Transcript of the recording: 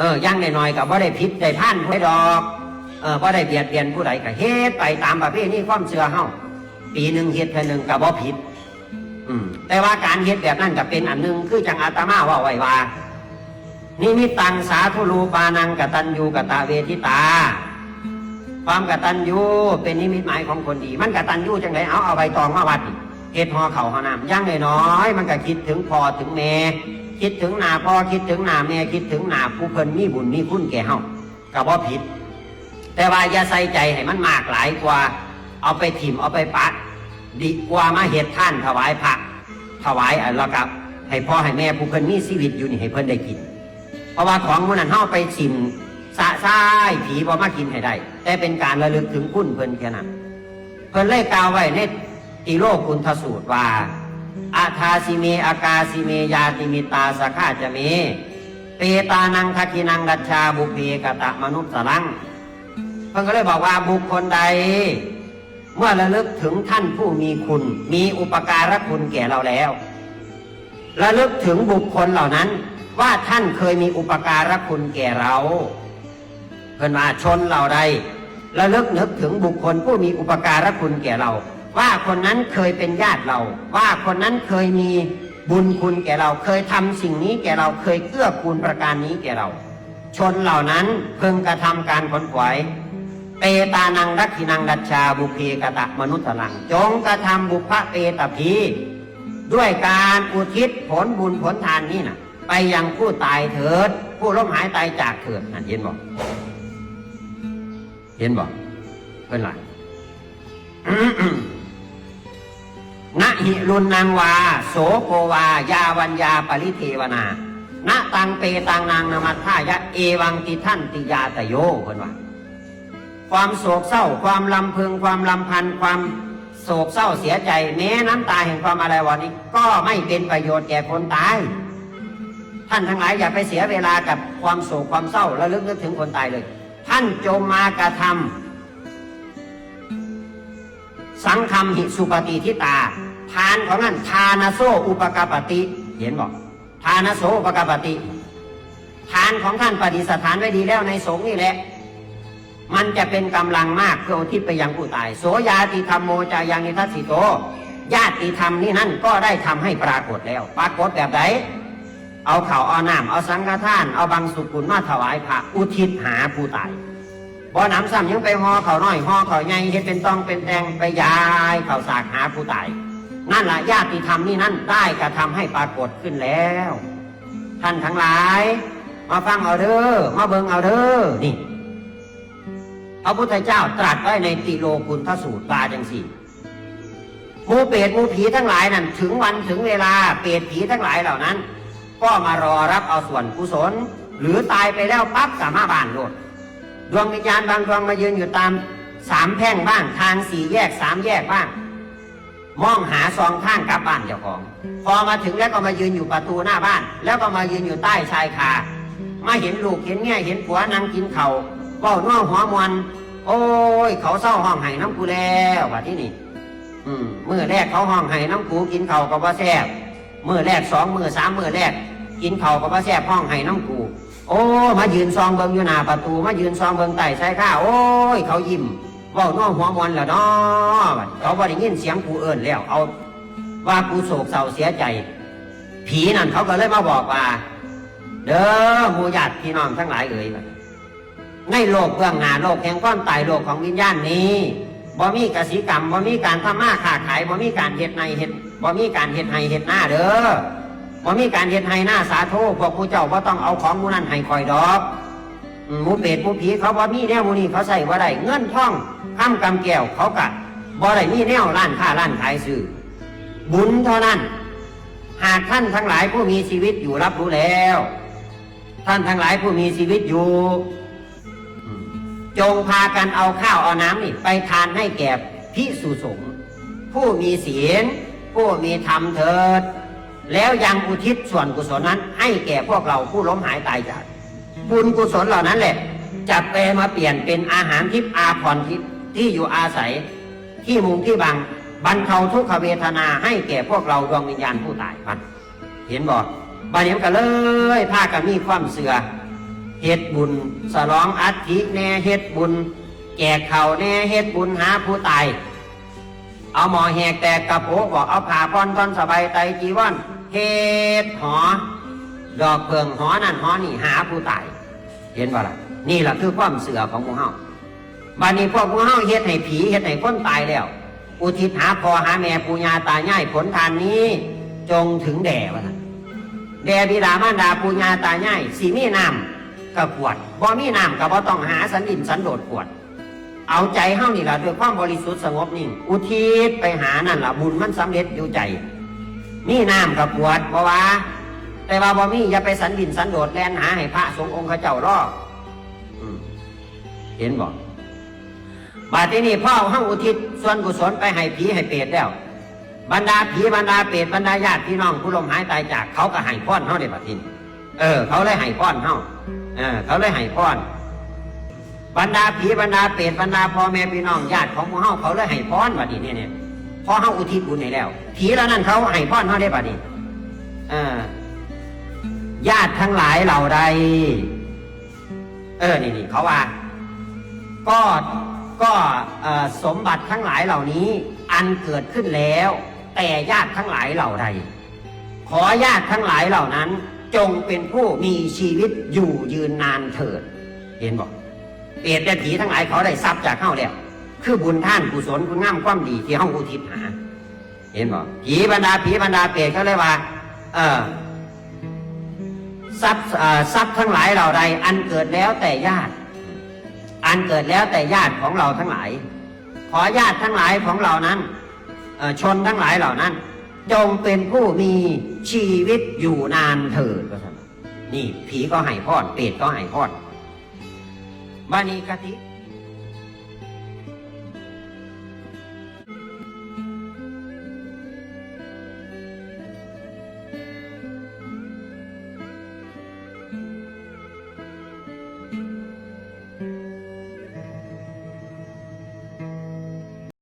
เออย่างน้อยๆกับว่าได้ผิดได้พันผู้ดอกเออว่าได้เบียดเบียนผู้ใดก็เฮ็ดไปตามประเพณีความเชื่อเฮาปีหนึ่งเฮ็ดเท่านึงก็บ่ผิดอืมแต่ว่าการเฮ็ดแบบนั้นก็เป็นอันหนึ่งคือจังอาตมาว่าไว้ว่านิมิตตังสาธุรูปานังกตัญญูกตาเวทิตา ความกตัญญูเป็นนิมิตหมายของคนดี มันกตัญญูจังไดเอาเอาใบตองมาวัดเฮ็ดหอเข่าหอน้ำย่างน้อย มันก็คิดถึงพ่อถึงแม่ คิดถึงหนาพ่อคิดถึงหนาแม่คิดถึงหนาผู้เพิ่นมีบุญมีคุณแก่เฮาก็บ่ผิด แต่ว่าอย่าใส่ใจให้มันมากหลายกว่า เอาไปถิ่มเอาไปปัดดีกว่ามาเฮ็ดท่านถวายพระถวายอะไรแล้วกับให้พ่อให้แม่ผู้เพิ่นมีชีวิตอยู่นี่ให้เพิ่นได้กิน เพราะว่าของมันนั้นเฮาไปชิมสะซ้ายผีบ่มากินให้ได้ แต่เป็นการระลึกถึงคุณเพิ่นแค่นั้นเพิ่นเลยกล่าวไว้ในติโลกุณฑสูตรว่า อาทาสิเมอากาสิเมยาติมิตาสขาจะเมเปตานังทักขินังกัจชาบุพเพกตะมนุษย์สลังเพิ่นก็เลยบอกว่าบุคคลใด เมื่อระลึกถึงท่านผู้มีคุณ มีอุปการะคุณแก่เราแล้วระลึกถึงบุคคลเหล่านั้น ว่าท่านเคยมีอุปการะคุณแก่เราเพื่นว่าชนเราใดระลึกนึกถึงบุคคลผู้มีอุปการะคุณแก่เรา ว่าคนนั้นเคยเป็นญาติเรา ว่าคนนั้นเคยมีบุญคุณแก่เราเคยทำสิ่งนี้แก่เราเคยเกื้อกูลประการนี้แก่เรา ชนเหล่านั้นเพิ่งกระทำการขนขวายเปตานังรักขินังดัชชาบุพเพกตะมนุษย์ลัง จงกระทำบุพเปตพีด้วยการอุทิศผลบุญผลทานนี่นะไปยังผู้ตายเถิด ผู้ล้มหายตายจากเถิดนั่นเห็นบอกเห็นบอกเป็นไร หิรุนนางวา โสโกวา ยาวัญญาปริเทวนาณตังเปตังนางนามัทายะ เอวังติท่านติยาตโยเพิ่นว่า ความโศกเศร้า ความลำพึง ความลำพัน ความโศกเศร้าเสียใจ แม้น้ำตาแห่งความอะไรวะนี้ ก็ไม่เป็นประโยชน์แก่คนตาย ท่านทั้งหลายอย่าไปเสียเวลากับความโศกความเศร้าและลึกนึกถึงคนตายเลย ท่านจงมากระทำสังคำหิสุปฏิทิตา ทานของนั้นทานาโซอุปกาปติ เห็นบอกทานาโซอุปกาปติทานของท่านปฏิสถานไว้ดีแล้วในสงฆ์นี่แหละ มันจะเป็นกำลังมากเพื่ออุทิศไปยังผู้ตาย โสยาติธรรมโมจายังนิทัสสิโต ญาติธรรมนี่นั่นก็ได้ทำให้ปรากฏแล้ว ปรากฏแบบไหนเอาเข่าเอาน้ำเอาสังฆทาน เอาบางสุกุลมาถวายพระอุทิศหาผู้ตายบ่อน้ำซ้ำยังไปห่อเข่าน้อยห่อเข่าใหญ่เฮ็ดเป็นตองเป็นแตงไปยายเข่าสากหาผู้ตาย นั่นแหละญาติธรรมนี่นั่นได้กระทำให้ปรากฏขึ้นแล้ว ท่านทั้งหลาย มาฟังเอาเด้อมาเบิ่งเอาเด้อนี่พระพุทธเจ้าตรัสไว้ในติโลกุณทสูตรปาจังสี่มูเปรตมูผีทั้งหลายนั่นถึงวันถึงเวลาเปรตผีทั้งหลายเหล่านั้น ก็มารอรับเอาส่วนกุศล หรือตายไปแล้วปั๊บสามารถบานโลดดวงวิญญาณบางดวงมายืนอยู่ตามสามแพ่งบ้างทางสี่แยกสามแยกบ้าง มองหาซองทางกลับบ้านเจ้าของ พอมาถึงแล้วก็มายืนอยู่ประตูหน้าบ้าน แล้วก็มายืนอยู่ใต้ชายคามาเห็นลูกเห็นแง่เห็นผัวนั่งกินเขาวเว้าน่วหัวมวนโอ้ย เขาเศร้าห้องไห้น้ำกูแล้วว่าที่นี่อืมมือแรกเขาห้องไห้น้ำกูกินเขากับว่าแซ่บเมื่อแรกสองมือสามมือแรก กินเขากับว่าแซ่บห้องไห้น้ำกู โอ้ มายืนซองเบิงอยู่หน้าประตู มายืนซองเบิงใต้ชายคาโอ้ย เขายิ้ม เว้าน่วหัวมวนแล้วเนาะบัดเขาบ่ได้ยินเสียงกูเอิ้นแล้ว เอาว่ากูโศกเศร้าเสียใจ ผีนั่นเขาก็เลยมาบอกว่า เด้อหมูญาติพี่น้องทั้งหลายเอ่ยบัดในโลกเบื้องหน้าโลกแห่งความตายโลกของวิญญาณนี้บ่มีกสิกรรมบ่มีการทำมาค้าขายบ่มีการเฮ็ดในเฮ็ดบ่มีการเฮ็ดให้เฮ็ดหน้าเด้อบ่มีการเฮ็ดให้หน้าสาธุพวกผู้เจ้าบ่ต้องเอาของมูนั้นให้คอยดอกมหมูเป็ดหมูผีเขาบ่มีแนวหมูนี้เขาใส่บ่ได้เงินท่อง ข้ามกำแก้วเขากะบ่ได้มีแนวร้านค้าร้านขายซื้อบุญเท่านั้น หากท่านทั้งหลายผู้มีชีวิตอยู่รับรู้แล้ว ท่านทั้งหลายผู้มีชีวิตอยู่ จงพากันเอาข้าวเอาน้ำนี่ไปทานให้แก่พิสุสงฆ์ผู้มีศีลผู้มีธรรมเถิด แล้วยังอุทิศส่วนกุศลนั้น ให้แก่พวกเราผู้ล้มหายตายจาก บุญกุศลเหล่านั้นแหละจะแปลมาเปลี่ยนเป็นอาหารทิพย์อาภรทิพย์ ที่อยู่อาศัยที่มุงที่บังบรรเทาทุกขเวทนาให้แก่พวกเราดวงวิญญาณผู้ตายมันเห็นบอกบัดนี้มันเลยพากันมีความเสือเฮ็ดบุญสลองอัฐิแน่เฮ็ดบุญแจกเขาแน่เฮ็ดบุญหาผู้ตาย เอาหมอแหกแตกกระโปงบอกเอาผ่าพรก้อนสบายไตจีวรเฮ็ดหอ ดอกเพิงหอนั่นหอนี่หาผู้ตาย เห็นว่ล่ะ นี่แหละคือความเสือของมูเฮา บัดนี้พวกหมูเฮาเฮ็ดให้ผีเฮ็ดให้คนตายแล้ว อุทิศหาพอหาแม่ปู่ย่าตายายผลทานนี้ จงถึงแด่วะนะแด่บิดามารดาปู่ย่าตายายสีมีน้ำก็กวดบ่มีน้ำก็บ่ต้องหาสันดินสันโดษกวด เอาใจเฮานี่ล่ะด้วยความบริสุทธิ์สงบนิ่ง อุทิศไปหานั่นล่ะบุญมันสำเร็จอยู่ใจมีน้ำกับกวดบ่ว่า แต่ว่าบ่มีอย่าไปสันดินสันโดษแลนหาให้พระสงฆ์องค์เขาเจ้ารอเห็นบ่ บาดที่นี่พ่อห้องอุทิศส่วนกุศลไปให้ผีให้เปรตแล้ว บรรดาผีบรรดาเปรตบรรดาญาติพี่น้องผู้ลมหายตายจากเขาก็ให้พ้อนเฮาได้บัดนี้เออ เขาเลยให้พ้อนเฮาเออ เขาเลยให้พ้อนบรรดาผีบรรดาเปรตบรรดาพ่อแม่พี่น้องญาติของหมู่เฮาเขาเลยให้พรบัดนี้เนี่ยเนี่ยพอเฮาอุทิศบุญให้แล้ว ผีแล้วนั่นเขาให้พรเฮาได้บัดนี้เออญาติทั้งหลายเหล่าใด เออนี่นี่เขาว่า ก็ ก็สมบัติทั้งหลายเหล่านี้อันเกิดขึ้นแล้ว แต่ญาติทั้งหลายเหล่าใด ขอญาติทั้งหลายเหล่านั้น จงเป็นผู้มีชีวิตอยู่ยืนนานเถิด เห็นบอกเปรตและผีทั้งหลายเขาได้ทรัพย์จากเข้าแล้วคือบุญท่านกุศลคุณงามความดีที่ห้องอุทิศหา เห็นบ่ผีบรรดาผีบรรดาเปรตเขาเลยว่า เออทรัพย์เอ่อทรัพย์ทั้งหลายเหล่าใด อันเกิดแล้วแต่ญาติ อันเกิดแล้วแต่ญาติของเราทั้งหลาย ขอญาติทั้งหลายของเรานั้นชนทั้งหลายเหล่านั้น จงเป็นผู้มีชีวิตอยู่นานเถิดนนี่ ผีก็ให้พอดเปรตก็ให้พอดบานีกะทิ